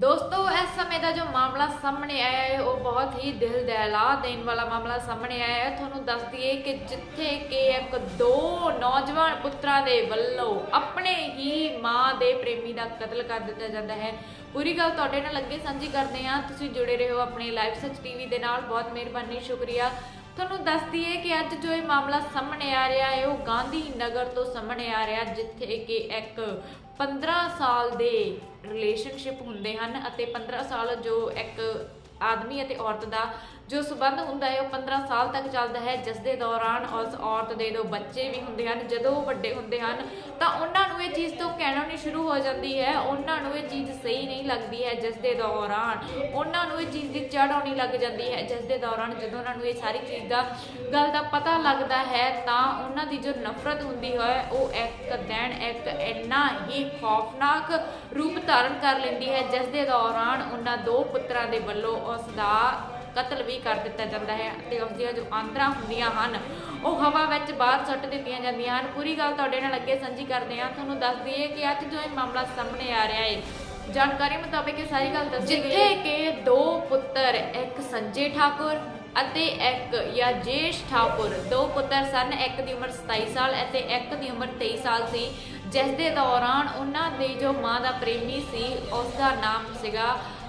ਦੋਸਤੋ, ਇਸ ਸਮੇਂ ਦਾ ਜੋ ਮਾਮਲਾ ਸਾਹਮਣੇ ਆਇਆ ਹੈ, ਉਹ ਬਹੁਤ ਹੀ ਦਿਲ ਦਹਿਲਾ ਦੇਣ ਵਾਲਾ ਮਾਮਲਾ ਸਾਹਮਣੇ ਆਇਆ ਹੈ। ਤੁਹਾਨੂੰ ਦੱਸ ਦਈਏ ਕਿ ਜਿੱਥੇ ਕਿ ਇੱਕ ਦੋ ਨੌਜਵਾਨ ਪੁੱਤਰਾਂ ਦੇ ਵੱਲੋਂ ਆਪਣੇ ਹੀ ਮਾਂ ਦੇ ਪ੍ਰੇਮੀ ਦਾ ਕਤਲ ਕਰ ਦਿੱਤਾ ਜਾਂਦਾ ਹੈ। ਪੂਰੀ ਗੱਲ ਤੁਹਾਡੇ ਨਾਲ ਅੱਗੇ ਸਾਂਝੀ ਕਰਦੇ ਹਾਂ। ਤੁਸੀਂ ਜੁੜੇ ਰਹੋ ਆਪਣੇ ਲਾਈਵ ਸੱਚ ਟੀਵੀ ਦੇ ਨਾਲ। ਬਹੁਤ ਮਿਹਰਬਾਨੀ, ਸ਼ੁਕਰੀਆ। ਤੁਹਾਨੂੰ ਦੱਸ ਦਈਏ ਕਿ ਅੱਜ ਜੋ ਇਹ ਮਾਮਲਾ ਸਾਹਮਣੇ ਆ ਰਿਹਾ ਹੈ, ਉਹ ਗਾਂਧੀ ਨਗਰ ਤੋਂ ਸਾਹਮਣੇ ਆ ਰਿਹਾ, ਜਿੱਥੇ ਕਿ ਇੱਕ 15 ਸਾਲ ਦੇ ਰਿਲੇਸ਼ਨਸ਼ਿਪ ਹੁੰਦੇ ਹਨ ਅਤੇ 15 ਸਾਲ ਜੋ ਇੱਕ ਆਦਮੀ ਅਤੇ ਔਰਤ ਦਾ ਜੋ ਸਬੰਧ ਹੁੰਦਾ ਹੈ, ਉਹ 15 ਸਾਲ ਤੱਕ ਚੱਲਦਾ ਹੈ। ਜਿਸ ਦੇ ਦੌਰਾਨ ਉਸ ਔਰਤ ਦੇ ਦੋ ਬੱਚੇ ਵੀ ਹੁੰਦੇ ਹਨ। ਜਦੋਂ ਉਹ ਵੱਡੇ ਹੁੰਦੇ ਹਨ, ਤਾਂ ਉਹਨਾਂ ਨੂੰ ਇਹ ਚੀਜ਼ ਤੋਂ ਕਹਿਣਾ ਨਹੀਂ ਸ਼ੁਰੂ ਹੋ ਜਾਂਦੀ ਹੈ। ਉਹਨਾਂ ਨੂੰ ਇਹ ਚੀਜ਼ ਸਹੀ ਨਹੀਂ ਲੱਗਦੀ ਹੈ। ਜਿਸ ਦੇ ਦੌਰਾਨ ਉਹਨਾਂ ਨੂੰ ਇਹ ਚੀਜ਼ ਦੀ ਚੜ੍ਹ ਆਉਣੀ ਲੱਗ ਜਾਂਦੀ ਹੈ। ਜਿਸ ਦੇ ਦੌਰਾਨ ਜਦੋਂ ਉਹਨਾਂ ਨੂੰ ਇਹ ਸਾਰੀ ਚੀਜ਼ ਦਾ, ਗੱਲ ਦਾ ਪਤਾ ਲੱਗਦਾ ਹੈ, ਤਾਂ ਉਹਨਾਂ ਦੀ ਜੋ ਨਫ਼ਰਤ ਹੁੰਦੀ ਹੈ, ਉਹ ਇੱਕ ਦਿਨ ਇੱਕ ਇੰਨਾ ਹੀ ਖੌਫਨਾਕ ਰੂਪ ਧਾਰਨ ਕਰ ਲੈਂਦੀ ਹੈ। ਜਿਸ ਦੇ ਦੌਰਾਨ ਉਹਨਾਂ ਦੋ ਪੁੱਤਰਾਂ ਦੇ ਵੱਲੋਂ ਉਸ ਦਾ ਕਤਲ ਵੀ ਕਰ ਦਿੱਤਾ ਜਾਂਦਾ ਹੈ ਤੇ ਉਸ ਦੀਆਂ ਜੋ ਆਂਦਰਾਂ ਹੁੰਦੀਆਂ ਹਨ ਉਹ ਹਵਾ ਵਿੱਚ ਬਾਹਰ ਸੁੱਟ ਦਿੱਤੀਆਂ ਜਾਂਦੀਆਂ ਹਨ। ਪੂਰੀ ਗੱਲ ਤੁਹਾਡੇ ਨਾਲ ਅੱਗੇ ਸਾਂਝੀ ਕਰਦੇ ਹਾਂ। ਤੁਹਾਨੂੰ ਦੱਸ ਦਈਏ ਕਿ ਅੱਜ ਜੋ ਇਹ ਮਾਮਲਾ ਸਾਹਮਣੇ ਆ ਰਿਹਾ ਹੈ ਜਾਣਕਾਰੀ ਮੁਤਾਬਕ ਇਹ ਸਾਰੀ ਗੱਲ ਦੱਸੀ ਗਈ ਜਿੱਥੇ ਕਿ ਦੋ ਪੁੱਤਰ ਇੱਕ ਸੰਜੇ ਠਾਕੁਰ ਅਤੇ ਇੱਕ ਯਾਜੇਸ਼ ਠਾਕੁਰ। ਦੋ ਪੁੱਤਰ ਸਨ ਇੱਕ ਦੀ ਉਮਰ 27 ਸਾਲ ਅਤੇ ਇੱਕ ਦੀ ਉਮਰ 23 ਸਾਲ ਸੀ ਜਿਸ ਦੇ ਦੌਰਾਨ ਉਹਨਾਂ ਦੇ ਜੋ ਮਾਂ ਦਾ ਪ੍ਰੇਮੀ ਸੀ ਉਸ ਦਾ ਨਾਮ ਸੀਗਾ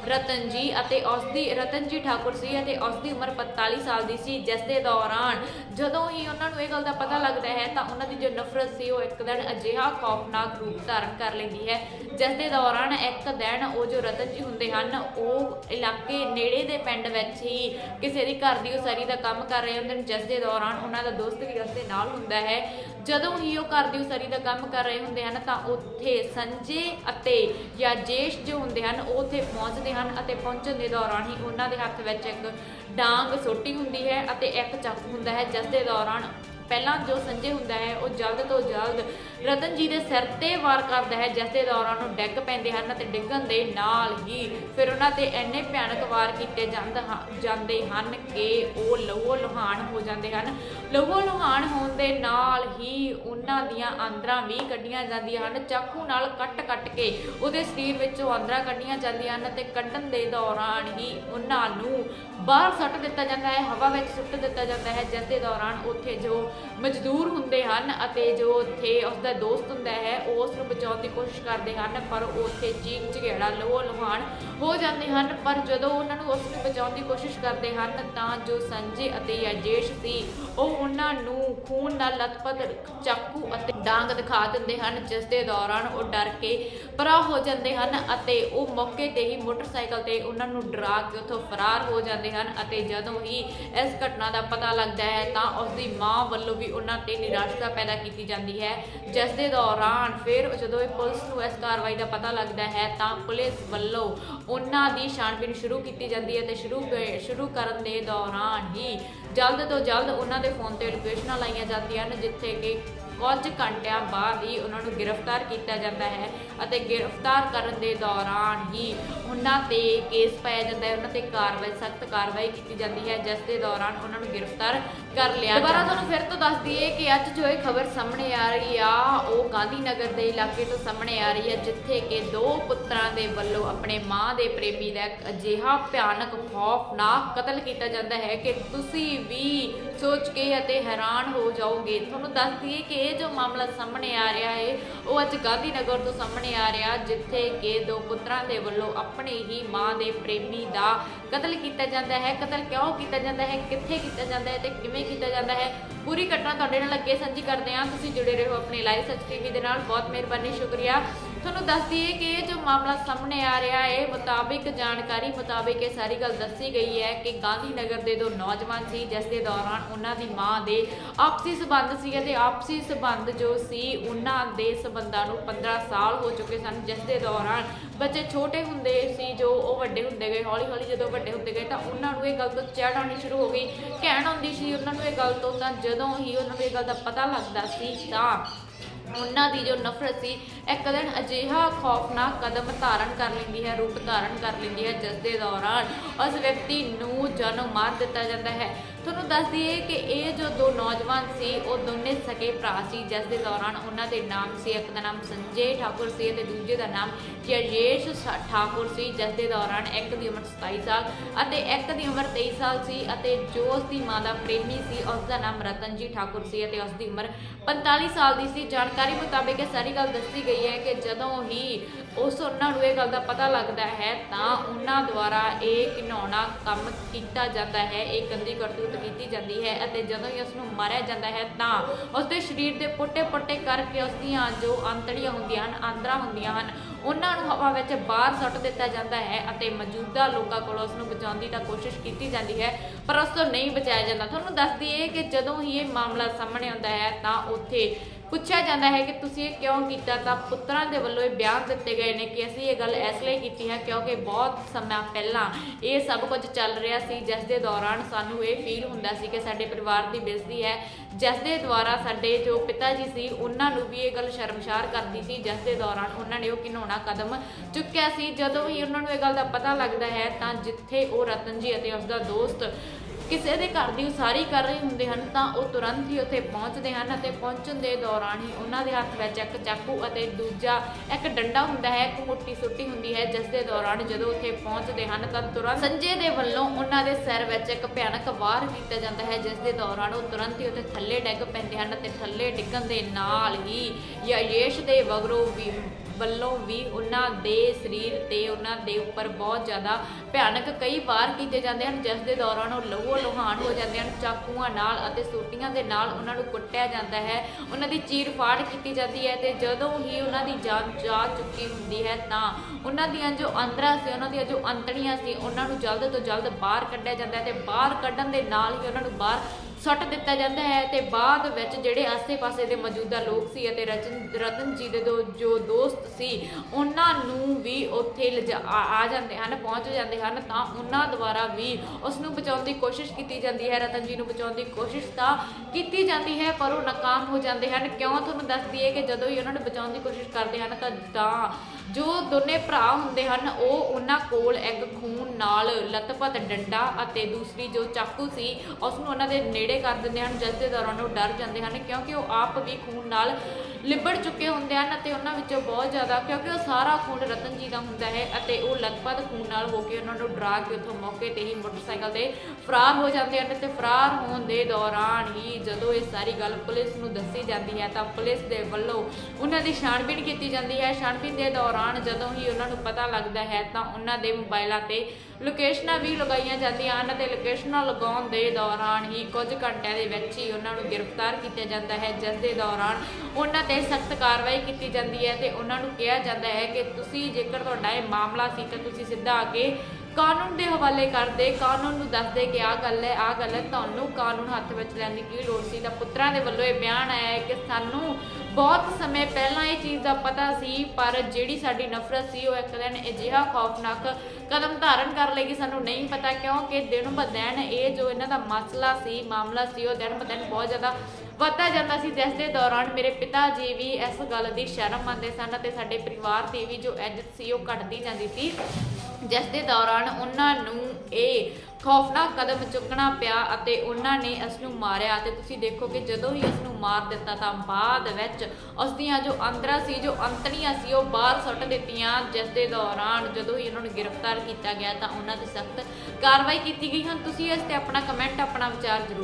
ਰਤਨ ਜੀ ਅਤੇ ਉਸ ਦੀ, ਰਤਨ ਜੀ ਠਾਕੁਰ ਸੀ ਅਤੇ ਉਸ ਦੀ ਉਮਰ 45 ਸਾਲ ਦੀ ਸੀ, ਜਿਸ ਦੇ ਦੌਰਾਨ ਜਦੋਂ ਹੀ ਉਹਨਾਂ ਨੂੰ ਇਹ ਗੱਲ ਦਾ ਪਤਾ ਲੱਗਦਾ ਹੈ ਤਾਂ ਉਹਨਾਂ ਦੀ ਜੋ ਨਫ਼ਰਤ ਸੀ ਉਹ ਇੱਕ ਦਿਨ ਅਜਿਹਾ ਖੌਫਨਾਕ ਰੂਪ ਧਾਰਨ ਕਰ ਲੈਂਦੀ ਹੈ, ਜਿਸ ਦੇ ਦੌਰਾਨ ਇੱਕ ਦਿਨ ਉਹ ਜੋ ਰਤਨ ਜੀ ਹੁੰਦੇ ਹਨ, ਉਹ ਇਲਾਕੇ ਨੇੜੇ ਦੇ ਪਿੰਡ ਵਿੱਚ ਹੀ ਕਿਸੇ ਦੀ ਘਰ ਦੀ ਉਸਾਰੀ ਦਾ ਕੰਮ ਕਰ ਰਹੇ ਹੁੰਦੇ ਨੇ ਜਿਸ ਦੇ ਦੌਰਾਨ ਉਹਨਾਂ ਦਾ ਦੋਸਤ ਵੀ ਉਸ ਦੇ ਨਾਲ ਹੁੰਦਾ ਹੈ। ਜਦੋਂ ਹੀ ਉਹ ਘਰ ਦੀ ਉਸਾਰੀ ਦਾ ਕੰਮ ਕਰ ਰਹੇ ਹੁੰਦੇ ਹਨ, ਤਾਂ ਉੱਥੇ ਸੰਜੇ ਅਤੇ ਜਾਂ ਜੇਸ਼ ਜੋ ਹੁੰਦੇ ਹਨ, ਉਹ ਉੱਥੇ ਪਹੁੰਚਦੇ ਹਨ ਅਤੇ ਪਹੁੰਚਣ ਦੇ ਦੌਰਾਨ ਹੀ ਉਹਨਾਂ ਦੇ ਹੱਥ ਵਿੱਚ ਇੱਕ ਡਾਂਗ ਸੋਟੀ ਹੁੰਦੀ ਹੈ ਅਤੇ ਇੱਕ ਚੱਕ ਹੁੰਦਾ ਹੈ, ਜਿਸ ਦੇ ਦੌਰਾਨ ਪਹਿਲਾਂ ਜੋ ਸੰਜੇ ਹੁੰਦਾ ਹੈ, ਉਹ ਜਲਦ ਤੋਂ ਜਲਦ ਰਤਨ ਜੀ ਦੇ ਸਿਰ ਤੇ ਵਾਰ ਕਰਦਾ ਹੈ, ਜਿਸ ਦੇ ਦੌਰਾਨ ਉਹ ਡਿੱਗ ਪੈਂਦੇ ਹਨ ਅਤੇ ਡਿੱਗਣ ਦੇ ਨਾਲ ਹੀ ਫਿਰ ਉਹਨਾਂ ਤੇ ਇੰਨੇ ਭਿਆਨਕ ਵਾਰ ਕੀਤੇ ਜਾਂਦੇ ਹਨ- ਜਾਂਦੇ ਹਨ ਕਿ ਉਹ ਲਹੂ ਲੁਹਾਨ ਹੋ ਜਾਂਦੇ ਹਨ। ਲਹੂ ਲੁਹਾਨ ਹੋਣ ਦੇ ਨਾਲ ਹੀ ਉਹਨਾਂ ਦੀਆਂ ਆਂਦਰਾਂ ਵੀ ਕੱਢੀਆਂ ਜਾਂਦੀਆਂ ਹਨ। ਚਾਕੂ ਨਾਲ ਕੱਟ-ਕੱਟ ਕੇ ਉਹਦੇ ਸਰੀਰ ਵਿੱਚੋਂ ਆਂਦਰਾਂ ਕੱਢੀਆਂ ਜਾਂਦੀਆਂ ਹਨ ਤੇ ਕੱਢਣ ਦੇ ਦੌਰਾਨ ਹੀ ਉਹਨਾਂ ਨੂੰ ਬਾਹਰ ਸੁੱਟ ਦਿੱਤਾ ਜਾਂਦਾ ਹੈ, ਹਵਾ ਵਿੱਚ ਸੁੱਟ ਦਿੱਤਾ ਜਾਂਦਾ ਹੈ, ਜਿਸ ਦੇ ਦੌਰਾਨ ਉੱਥੇ ਜੋ ਮਜ਼ਦੂਰ ਹੁੰਦੇ ਹਨ ਅਤੇ ਜੋ ਉੱਥੇ ਉਸਦਾ ਦੋਸਤ ਹੁੰਦਾ ਹੈ ਉਹ ਉਸ ਨੂੰ ਬਚਾਉਣ ਦੀ ਕੋਸ਼ਿਸ਼ ਕਰਦੇ ਹਨ, ਪਰ ਉੱਥੇ ਚੀਕ ਝਗੜਾ ਲੋਹ ਲੁਹਾਨ ਹੋ ਜਾਂਦੇ ਹਨ। ਪਰ ਜਦੋਂ ਉਹਨਾਂ ਨੂੰ ਉਸ ਨੂੰ ਬਚਾਉਣ ਦੀ ਕੋਸ਼ਿਸ਼ ਕਰਦੇ ਹਨ, ਤਾਂ ਜੋ ਸੰਜੇ ਅਤੇ ਯਜੇਸ਼ ਸੀ, ਉਹ ਉਹਨਾਂ ਨੂੰ ਖੂਨ ਨਾਲ ਲਤਪਤ ਚਾਕੂ ਅਤੇ ਡਾਂਗ ਦਿਖਾ ਦਿੰਦੇ ਹਨ, ਜਿਸ ਦੇ ਦੌਰਾਨ ਉਹ ਡਰ ਕੇ ਪਰਾ ਹੋ ਜਾਂਦੇ ਹਨ ਅਤੇ ਉਹ ਮੌਕੇ ਤੇ ਹੀ ਮੋਟਰਸਾਈਕਲ ਤੇ ਉਹਨਾਂ ਨੂੰ ਡਰਾ ਕੇ ਉੱਥੋਂ ਫਰਾਰ ਹੋ ਜਾਂਦੇ ਹਨ ਅਤੇ ਜਦੋਂ ਹੀ ਇਸ ਘਟਨਾ ਦਾ ਪਤਾ ਲੱਗਦਾ ਹੈ, ਤਾਂ ਉਸ ਦੀ ਮਾਂ ਵੱਲੋਂ ਵੀ ਉਹਨਾਂ ਤੇ ਨਿਰਾਸ਼ਤਾ ਪੈਦਾ ਕੀਤੀ ਜਾਂਦੀ ਹੈ। ਜਿਸ ਦੇ ਦੌਰਾਨ ਫਿਰ ਜਦੋਂ ਇਹ ਪੁਲਿਸ ਨੂੰ ਇਸ ਕਾਰਵਾਈ ਦਾ ਪਤਾ ਲੱਗਦਾ ਹੈ ਤਾਂ ਪੁਲਿਸ ਵੱਲੋਂ ਉਹਨਾਂ ਦੀ ਛਾਣਬੀਣ ਸ਼ੁਰੂ ਕੀਤੀ ਜਾਂਦੀ ਹੈ ਤੇ ਸ਼ੁਰੂ ਸ਼ੁਰੂ ਕਰਨ ਦੇ ਦੌਰਾਨ ਹੀ ਜਲਦ ਤੋਂ ਜਲਦ ਉਹਨਾਂ ਦੇ ਫੋਨ ਤੇ ਲੋਕੇਸ਼ਨਾਂ ਲਾਈਆਂ ਜਾਂਦੀਆਂ ਹਨ, ਜਿੱਥੇ ਕਿ ਕੁਝ ਘੰਟਿਆਂ ਬਾਅਦ ਹੀ ਉਹਨਾਂ ਨੂੰ ਗ੍ਰਿਫਤਾਰ ਕੀਤਾ ਜਾਂਦਾ ਹੈ ਅਤੇ ਗ੍ਰਿਫਤਾਰ ਕਰਨ ਦੇ ਦੌਰਾਨ ਹੀ ਉਹਨਾਂ ਤੇ ਕੇਸ ਪਾਇਆ ਜਾਂਦਾ ਹੈ ਉਹਨਾਂ ਤੇ ਕਾਰਵਾਈ ਸਖਤ ਕਾਰਵਾਈ ਕੀਤੀ ਜਾਂਦੀ ਹੈ ਜਿਸ ਦੇ ਦੌਰਾਨ ਉਹਨਾਂ ਨੂੰ ਗ੍ਰਿਫਤਾਰ ਕਰ ਲਿਆ ਦੁਬਾਰਾ ਤੁਹਾਨੂੰ ਫਿਰ ਤੋਂ ਦੱਸ ਦਈਏ ਕਿ ਅੱਜ ਜੋ ਇਹ ਖਬਰ ਸਾਹਮਣੇ ਆ ਰਹੀ ਆ ਉਹ ਗਾਂਧੀ ਨਗਰ ਦੇ ਇਲਾਕੇ ਤੋਂ ਸਾਹਮਣੇ ਆ ਰਹੀ ਹੈ ਜਿੱਥੇ ਕਿ ਦੋ ਪੁੱਤਰਾਂ ਦੇ ਵੱਲੋਂ ਆਪਣੇ ਮਾਂ ਦੇ ਪ੍ਰੇਮੀ ਦਾ ਅਜਿਹਾ ਭਿਆਨਕ ਖੌਫਨਾਕ ਕਤਲ ਕੀਤਾ ਜਾਂਦਾ ਹੈ ਕਿ ਤੁਸੀਂ ਵੀ ਸੋਚ ਕੇ ਅਤੇ ਹੈਰਾਨ ਹੋ ਜਾਓਗੇ। ਤੁਹਾਨੂੰ ਦੱਸ ਦਈਏ ਕਿ ਇਹ ਜੋ ਮਾਮਲਾ ਸਾਹਮਣੇ ਆ ਰਿਹਾ ਹੈ ਉਹ ਅੱਜ ਗਾਂਧੀ ਨਗਰ ਤੋਂ ਸਾਹਮਣੇ ਆ ਰਿਹਾ, ਜਿੱਥੇ ਕਿ ਦੋ ਪੁੱਤਰਾਂ ਦੇ ਵੱਲੋਂ ਆਪਣੀ ਹੀ ਮਾਂ ਦੇ ਪ੍ਰੇਮੀ ਦਾ ਕਤਲ ਕੀਤਾ ਜਾਂਦਾ ਹੈ। ਕਤਲ ਕਿਉਂ ਕੀਤਾ ਜਾਂਦਾ ਹੈ? ਕਿੱਥੇ ਕੀਤਾ ਜਾਂਦਾ ਹੈ ਤੇ ਕਿਵੇਂ ਕੀਤਾ ਜਾਂਦਾ ਹੈ? ਪੂਰੀ ਘਟਨਾ ਤੁਹਾਡੇ ਨਾਲ ਅੱਗੇ ਸਾਂਝੀ ਕਰਦੇ ਹਾਂ। ਤੁਸੀਂ ਜੁੜੇ ਰਹੋ ਆਪਣੇ ਲਾਈਵ ਸੱਚ ਟੀਵੀ ਦੇ ਨਾਲ। ਬਹੁਤ ਮਿਹਰਬਾਨੀ, ਸ਼ੁਕਰੀਆ। ਤੁਹਾਨੂੰ ਦੱਸ ਦਈਏ ਕਿ ਇਹ ਜੋ ਮਾਮਲਾ ਸਾਹਮਣੇ ਆ ਰਿਹਾ ਹੈ ਮੁਤਾਬਿਕ ਜਾਣਕਾਰੀ ਮੁਤਾਬਿਕ ਇਹ ਸਾਰੀ ਗੱਲ ਦੱਸੀ ਗਈ ਹੈ ਕਿ ਗਾਂਧੀ ਨਗਰ ਦੇ ਦੋ ਨੌਜਵਾਨ ਸੀ, ਜਿਸ ਦੇ ਦੌਰਾਨ ਉਹਨਾਂ ਦੀ ਮਾਂ ਦੇ ਆਪਸੀ ਸਬੰਧ ਸੀ ਅਤੇ ਆਪਸੀ ਸਬੰਧ ਜੋ ਸੀ, ਉਹਨਾਂ ਦੇ ਸਬੰਧਾਂ ਨੂੰ 15 ਸਾਲ ਹੋ ਚੁੱਕੇ ਸਨ, ਜਿਸ ਦੇ ਦੌਰਾਨ ਬੱਚੇ ਛੋਟੇ ਹੁੰਦੇ ਸੀ, ਜੋ ਉਹ ਵੱਡੇ ਹੁੰਦੇ ਗਏ ਹੌਲੀ ਹੌਲੀ ਜਦੋਂ ਵੱਡੇ ਹੁੰਦੇ ਗਏ ਤਾਂ ਉਹਨਾਂ ਨੂੰ ਇਹ ਗੱਲ ਤੋਂ ਚੜ ਆਉਣੀ ਸ਼ੁਰੂ ਹੋ ਗਈ। ਕਹਿਣ ਆਉਂਦੀ ਸੀ ਉਹਨਾਂ ਨੂੰ ਇਹ ਗੱਲ ਤੋਂ ਤਾਂ ਜਦੋਂ ਹੀ ਉਹਨਾਂ ਨੂੰ ਇਹ ਗੱਲ ਦਾ ਪਤਾ ਲੱਗਦਾ ਸੀ ਤਾਂ ਉਹਨਾਂ ਦੀ ਜੋ ਨਫ਼ਰਤ ਸੀ, ਇੱਕ ਦਿਨ ਅਜਿਹਾ ਖੌਫਨਾਕ ਕਦਮ ਧਾਰਨ ਕਰ ਲੈਂਦੀ ਹੈ, ਰੂਪ ਧਾਰਨ ਕਰ ਲੈਂਦੀ ਹੈ, ਜਿਸ ਦੇ ਦੌਰਾਨ ਉਸ ਵਿਅਕਤੀ ਨੂੰ ਜਨਮ ਮਾਰ ਦਿੱਤਾ ਜਾਂਦਾ ਹੈ। ਤੁਹਾਨੂੰ ਦੱਸ ਦਈਏ ਕਿ ਇਹ ਜੋ ਦੋ ਨੌਜਵਾਨ ਸੀ, ਉਹ ਦੋਨੇ ਸਕੇ ਭਰਾ ਸੀ, ਜਿਸ ਦੇ ਦੌਰਾਨ ਉਹਨਾਂ ਦੇ ਨਾਮ ਸੀ, ਇੱਕ ਦਾ ਨਾਮ ਸੰਜੇ ਠਾਕੁਰ ਸੀ ਤੇ ਦੂਜੇ ਦਾ ਨਾਮ ਜਰਜੇਸ਼ ਸ- ਠਾਕੁਰ ਸੀ, ਜਿਸ ਦੇ ਦੌਰਾਨ ਇੱਕ ਦੀ ਉਮਰ 27 ਸਾਲ ਅਤੇ ਇੱਕ ਦੀ ਉਮਰ 23 ਸਾਲ ਸੀ ਅਤੇ ਜੋ ਉਸ ਦੀ ਮਾਂ ਦਾ ਪ੍ਰੇਮੀ ਸੀ, ਉਸ ਦਾ ਨਾਮ ਰਤਨਜੀ ਠਾਕੁਰ ਸੀ ਅਤੇ ਉਸ ਦੀ ਉਮਰ 45 ਸਾਲ ਦੀ ਸੀ। ਜਾਣਕਾਰੀ ਮੁਤਾਬਕ ਇਹ ਸਾਰੀ ਗੱਲ ਦੱਸੀ ਗਈ ਹੈ ਕਿ ਜਦੋਂ ਹੀ ਉਸ ਉਹਨਾਂ ਨੂੰ ਇਹ ਗੱਲ ਦਾ ਪਤਾ ਲੱਗਦਾ ਹੈ, ਤਾਂ ਉਹਨਾਂ ਦੁਆਰਾ ਇਹ ਘਿਨਾਉਣਾ ਕੰਮ ਕੀਤਾ ਜਾਂਦਾ ਹੈ। ਇਹ ਗੰਦੀ ਕਰਤੂਤ ਕੀਤੀ ਜਾਂਦੀ ਹੈ ਅਤੇ ਜਦੋਂ ਹੀ ਉਸ ਨੂੰ ਮਾਰਿਆ ਜਾਂਦਾ ਹੈ ਤਾਂ ਉਸ ਦੇ ਸਰੀਰ ਦੇ ਪੁੱਟੇ-ਪੁੱਟੇ ਕਰਕੇ ਉਸ ਦੀਆਂ ਜੋ ਅੰਤੜੀਆਂ ਹੁੰਦੀਆਂ ਹਨ, ਆਂਦਰਾਂ ਹੁੰਦੀਆਂ ਹਨ, ਉਹਨਾਂ ਨੂੰ ਹਵਾ ਵਿੱਚ ਬਾਹਰ ਸੁੱਟ ਦਿੱਤਾ ਜਾਂਦਾ ਹੈ ਅਤੇ ਮੌਜੂਦਾ ਲੋਕਾਂ ਕੋਲੋਂ ਉਸ ਨੂੰ ਬਚਾਉਣ ਦੀ ਤਾਂ ਕੋਸ਼ਿਸ਼ ਕੀਤੀ ਜਾਂਦੀ ਹੈ, ਪਰ ਉਸ ਤੋਂ ਨਹੀਂ ਬਚਾਇਆ ਜਾਂਦਾ। ਤੁਹਾਨੂੰ ਦੱਸ ਦਈਏ ਕਿ ਜਦੋਂ ਹੀ ਇਹ ਮਾਮਲਾ ਸਾਹਮਣੇ ਆਉਂਦਾ ਹੈ ਤਾਂ ਉੱਥੇ ਪੁੱਛਿਆ ਜਾਂਦਾ ਹੈ ਕਿ ਤੁਸੀਂ ਇਹ ਕਿਉਂ ਕੀਤਾ? ਤਾਂ ਪੁੱਤਰਾਂ ਦੇ ਵੱਲੋਂ ਇਹ ਬਿਆਨ ਦਿੱਤੇ ਗਏ ਨੇ ਕਿ ਅਸੀਂ ਇਹ ਗੱਲ ਇਸ ਲਈ ਕੀਤੀ ਹੈ ਕਿਉਂਕਿ ਬਹੁਤ ਸਮਾਂ ਪਹਿਲਾਂ ਇਹ ਸਭ ਕੁਝ ਚੱਲ ਰਿਹਾ ਸੀ। ਜਿਸ ਦੇ ਦੌਰਾਨ ਸਾਨੂੰ ਇਹ ਫੀਲ ਹੁੰਦਾ ਸੀ ਕਿ ਸਾਡੇ ਪਰਿਵਾਰ ਦੀ ਬੇਇੱਜ਼ਤੀ ਹੈ। ਜਿਸ ਦੇ ਦੁਆਰਾ ਸਾਡੇ ਜੋ ਪਿਤਾ ਜੀ ਸੀ, ਉਹਨਾਂ ਨੂੰ ਵੀ ਇਹ ਗੱਲ ਸ਼ਰਮਸ਼ਾਰ ਕਰਦੀ ਸੀ। ਜਿਸ ਦੇ ਦੌਰਾਨ ਉਹਨਾਂ ਨੇ ਉਹ ਘਿਨਾਉਣਾ ਕਦਮ ਚੁੱਕਿਆ ਸੀ। ਜਦੋਂ ਵੀ ਉਹਨਾਂ ਨੂੰ ਇਹ ਗੱਲ ਦਾ ਪਤਾ ਲੱਗਦਾ ਹੈ ਤਾਂ ਜਿੱਥੇ ਉਹ ਰਤਨ ਜੀ ਅਤੇ ਉਸ ਦਾ ਦੋਸਤ ਕਿਸੇ ਦੇ ਘਰ ਦੀ ਉਸਾਰੀ ਕਰ ਰਹੇ ਹੁੰਦੇ ਹਨ ਤਾਂ ਉਹ ਤੁਰੰਤ ਹੀ ਉੱਥੇ ਪਹੁੰਚਦੇ ਹਨ ਅਤੇ ਪਹੁੰਚਣ ਦੇ ਦੌਰਾਨ ਹੀ ਉਹਨਾਂ ਦੇ ਹੱਥ ਵਿੱਚ ਇੱਕ ਚਾਕੂ ਅਤੇ ਦੂਜਾ ਇੱਕ ਡੰਡਾ ਹੁੰਦਾ ਹੈ, ਇੱਕ ਮੋਟੀ ਸੁੱਟੀ ਹੁੰਦੀ ਹੈ, ਜਿਸ ਦੇ ਦੌਰਾਨ ਜਦੋਂ ਉੱਥੇ ਪਹੁੰਚਦੇ ਹਨ ਤਾਂ ਤੁਰੰਤ ਸੰਜੇ ਦੇ ਵੱਲੋਂ ਉਹਨਾਂ ਦੇ ਸਿਰ ਵਿੱਚ ਇੱਕ ਭਿਆਨਕ ਵਾਰ ਕੀਤਾ ਜਾਂਦਾ ਹੈ, ਜਿਸ ਦੇ ਦੌਰਾਨ ਉਹ ਤੁਰੰਤ ਹੀ ਉੱਥੇ ਥੱਲੇ ਡਿੱਗ ਪੈਂਦੇ ਹਨ ਅਤੇ ਥੱਲੇ ਡਿੱਗਣ ਦੇ ਨਾਲ ਹੀ ਯਾਯੇਸ਼ ਦੇ ਵਗਰੋਂ ਵੀ ਵੱਲੋਂ ਵੀ ਉਹਨਾਂ ਦੇ ਸਰੀਰ ਤੇ ਉਹਨਾਂ ਦੇ ਉੱਪਰ ਬਹੁਤ ਜ਼ਿਆਦਾ ਭਿਆਨਕ ਕਈ ਵਾਰ ਕੀਤੇ ਜਾਂਦੇ ਹਨ, ਜਿਸ ਦੇ ਦੌਰਾਨ ਉਹ ਲਹੂ ਲੋਹਾਨ ਹੋ ਜਾਂਦੇ ਹਨ, ਚਾਕੂਆਂ ਨਾਲ ਅਤੇ ਸੋਟੀਆਂ ਦੇ ਨਾਲ ਉਹਨਾਂ ਨੂੰ ਕੁੱਟਿਆ ਜਾਂਦਾ ਹੈ। ਉਹਨਾਂ ਦੀ ਚੀਰ ਫਾੜ ਕੀਤੀ ਜਾਂਦੀ ਹੈ ਤੇ ਜਦੋਂ ਹੀ ਉਹਨਾਂ ਦੀ ਜਾਨ ਜਾ ਚੁੱਕੀ ਹੁੰਦੀ ਹੈ ਤਾਂ ਉਹਨਾਂ ਦੀਆਂ ਜੋ ਅੰਦਰਾਂ ਸੀ, ਉਹਨਾਂ ਦੀਆਂ ਜੋ ਅੰਤੜੀਆਂ ਸੀ, ਉਹਨਾਂ ਨੂੰ ਜਲਦ ਤੋਂ ਜਲਦ ਬਾਹਰ ਕੱਢਿਆ ਜਾਂਦਾ ਹੈ ਤੇ ਬਾਹਰ ਕੱਢਣ ਦੇ ਨਾਲ ਹੀ ਉਹਨਾਂ ਨੂੰ ਬਾਹਰ ਸੁੱਟ ਦਿੱਤਾ ਜਾਂਦਾ ਹੈ ਤੇ ਬਾਅਦ ਵਿੱਚ ਜਿਹੜੇ ਆਸੇ-ਪਾਸੇ ਦੇ ਮੌਜੂਦਾ ਲੋਕ ਸੀ ਅਤੇ ਰਤਨ ਰਤਨ ਜੀ ਦੇ ਦੋ, ਜੋ ਦੋਸਤ ਸੀ, ਉਹਨਾਂ ਨੂੰ ਵੀ ਉੱਥੇ ਲਿਜਾ, ਆ ਜਾਂਦੇ ਹਨ, ਪਹੁੰਚ ਜਾਂਦੇ ਹਨ ਤਾਂ ਉਹਨਾਂ ਦੁਆਰਾ ਵੀ ਉਸ ਨੂੰ ਬਚਾਉਣ ਦੀ ਕੋਸ਼ਿਸ਼ ਕੀਤੀ ਜਾਂਦੀ ਹੈ। ਰਤਨ ਜੀ ਨੂੰ ਬਚਾਉਣ ਦੀ ਕੋਸ਼ਿਸ਼ ਤਾਂ ਕੀਤੀ ਜਾਂਦੀ ਹੈ, ਪਰ ਉਹ ਨਾਕਾਮ ਹੋ ਜਾਂਦੇ ਹਨ। ਕਿਉਂ? ਤੁਹਾਨੂੰ ਦੱਸਦੀ ਹੈ ਕਿ ਜਦੋਂ ਹੀ ਉਹਨਾਂ ਨੂੰ ਬਚਾਉਣ ਦੀ ਕੋਸ਼ਿਸ਼ ਕਰਦੇ ਹਨ ਤਾਂ ਤਾਂ ਜੋ ਦੋਨੇ ਭਰਾ ਹੁੰਦੇ ਹਨ, ਉਹ ਉਹਨਾਂ ਕੋਲ ਇੱਕ ਖੂਨ ਨਾਲ ਲਤਪਤ ਡੰਡਾ ਅਤੇ ਦੂਸਰੀ ਜੋ ਚਾਕੂ ਸੀ ਉਸ ਨੂੰ ਉਹਨਾਂ ਦੇ ਨੇੜੇ ਕਰ ਦਿੰਦੇ ਹਨ, ਜਿਸ ਦੇ ਦੌਰਾਨ ਉਹ ਡਰ ਜਾਂਦੇ ਹਨ ਕਿਉਂਕਿ ਉਹ ਆਪ ਵੀ ਖੂਨ ਨਾਲ ਲਿਬੜ ਚੁੱਕੇ ਹੁੰਦੇ ਹਨ ਅਤੇ ਉਹਨਾਂ ਵਿੱਚੋਂ ਬਹੁਤ ਜ਼ਿਆਦਾ, ਕਿਉਂਕਿ ਉਹ ਸਾਰਾ ਖੂਨ ਰਤਨ ਜੀ ਦਾ ਹੁੰਦਾ ਹੈ ਅਤੇ ਉਹ ਲਤਪਤ ਖੂਨ ਨਾਲ ਹੋ ਕੇ ਉਹਨਾਂ ਨੂੰ ਡਰਾ ਕੇ ਉੱਥੋਂ ਮੌਕੇ ਤੇ ਹੀ ਮੋਟਰਸਾਈਕਲ ਤੇ ਫਰਾਰ ਹੋ ਜਾਂਦੇ ਹਨ ਤੇ ਫਰਾਰ ਹੋਣ ਦੇ ਦੌਰਾਨ ਹੀ ਜਦੋਂ ਇਹ ਸਾਰੀ ਗੱਲ ਪੁਲਿਸ ਨੂੰ ਦੱਸੀ ਜਾਂਦੀ ਹੈ ਤਾਂ ਪੁਲਿਸ ਦੇ ਵੱਲੋਂ ਉਹਨਾਂ ਦੀ ਛਾਣਬੀਣ ਕੀਤੀ ਜਾਂਦੀ ਹੈ। ਛਾਣਬੀਣ ਦੇ ਦੌਰਾਨ ਜਦੋਂ ਹੀ ਉਹਨਾਂ ਨੂੰ ਪਤਾ ਲੱਗਦਾ ਹੈ ਤਾਂ ਉਹਨਾਂ ਦੇ ਮੋਬਾਈਲਾਂ ਤੇ ਲੋਕੇਸ਼ਨਾਂ ਵੀ ਲਗਾਈਆਂ ਜਾਂਦੀਆਂ ਹਨ ਤੇ ਲੋਕੇਸ਼ਨਾਂ ਲਗਾਉਣ ਦੇ ਦੌਰਾਨ ਹੀ ਕੁਝ ਘੰਟਿਆਂ ਦੇ ਵਿੱਚ ਹੀ ਉਹਨਾਂ ਨੂੰ ਗ੍ਰਿਫਤਾਰ ਕੀਤਾ ਜਾਂਦਾ ਹੈ, ਜਿਸ ਦੇ ਦੌਰਾਨ ਉਹਨਾਂ ਤੇ ਸਖਤ ਕਾਰਵਾਈ ਕੀਤੀ ਜਾਂਦੀ ਹੈ ਤੇ ਉਹਨਾਂ ਨੂੰ ਕਿਹਾ ਜਾਂਦਾ ਹੈ ਕਿ ਤੁਸੀਂ ਜੇਕਰ ਤੁਹਾਡਾ ਇਹ ਮਾਮਲਾ ਸੀ ਤਾਂ ਤੁਸੀਂ ਸਿੱਧਾ ਆ ਕੇ ਕਾਨੂੰਨ ਦੇ ਹਵਾਲੇ ਕਰਦੇ, ਕਾਨੂੰਨ ਨੂੰ ਦੱਸਦੇ ਕਿ ਆਹ ਗੱਲ ਹੈ, ਆਹ ਗੱਲ ਹੈ, ਤੁਹਾਨੂੰ ਕਾਨੂੰਨ ਹੱਥ ਵਿੱਚ ਲੈਣ ਦੀ ਕੀ ਲੋੜ ਸੀ? ਤਾਂ ਪੁੱਤਰਾਂ ਦੇ ਵੱਲੋਂ ਇਹ ਬਿਆਨ ਆਇਆ ਹੈ ਕਿ ਸਾਨੂੰ ਬਹੁਤ ਸਮੇਂ ਪਹਿਲਾਂ ਇਹ ਚੀਜ਼ ਦਾ ਪਤਾ ਸੀ, ਪਰ ਜਿਹੜੀ ਸਾਡੀ ਨਫ਼ਰਤ ਸੀ, ਉਹ ਇੱਕ ਦਿਨ ਅਜਿਹਾ ਖੌਫਨਾਕ ਕਦਮ ਧਾਰਨ ਕਰ ਲੇਗੀ ਸਾਨੂੰ ਨਹੀਂ ਪਤਾ ਕਿਉਂਕਿ ਦਿਨ ਬ ਦਿਨ ਇਹ ਜੋ ਇਹਨਾਂ ਦਾ ਮਸਲਾ ਸੀ, ਮਾਮਲਾ ਸੀ, ਉਹ ਦਿਨ ਬ ਦਿਨ ਬਹੁਤ ਜ਼ਿਆਦਾ ਵੱਧਦਾ ਜਾਂਦਾ ਸੀ। ਜਿਸ ਦੇ ਦੌਰਾਨ ਮੇਰੇ ਪਿਤਾ ਜੀ ਵੀ ਇਸ ਗੱਲ ਦੀ ਸ਼ਰਮ ਮੰਨਦੇ ਸਨ ਅਤੇ ਸਾਡੇ ਪਰਿਵਾਰ ਦੀ ਵੀ ਜੋ ਇੱਜ਼ਤ ਸੀ, ਉਹ ਘਟਦੀ ਜਾਂਦੀ ਸੀ। ਜਿਸ ਦੇ ਦੌਰਾਨ ਉਹਨਾਂ ਨੂੰ ਇਹ ਖੌਫਨਾਕ ਕਦਮ ਚੁੱਕਣਾ ਪਿਆ ਅਤੇ ਉਹਨਾਂ ਨੇ ਇਸ ਨੂੰ ਮਾਰਿਆ ਤੇ ਤੁਸੀਂ ਦੇਖੋ ਕਿ ਜਦੋਂ ਹੀ ਇਸ ਨੂੰ ਮਾਰ ਦਿੱਤਾ ਤਾਂ ਬਾਅਦ ਵਿੱਚ ਉਸ ਦੀਆਂ ਜੋ ਅੰਦਰਾਂ ਸੀ, ਜੋ ਅੰਤੜੀਆਂ ਸੀ, ਉਹ ਬਾਹਰ ਸੁੱਟ ਦਿੱਤੀਆਂ। ਜਿਸ ਦੇ ਦੌਰਾਨ ਜਦੋਂ ਹੀ ਉਹਨਾਂ ਨੂੰ ਗ੍ਰਿਫਤਾਰ ਕੀਤਾ ਗਿਆ ਤਾਂ ਉਹਨਾਂ ਤੇ ਸਖਤ ਕਾਰਵਾਈ ਕੀਤੀ ਗਈ। ਹਨ ਤੁਸੀਂ ਇਸ ਤੇ ਆਪਣਾ ਕਮੈਂਟ ਆਪਣਾ ਵਿਚਾਰ ਜ਼ਰੂਰ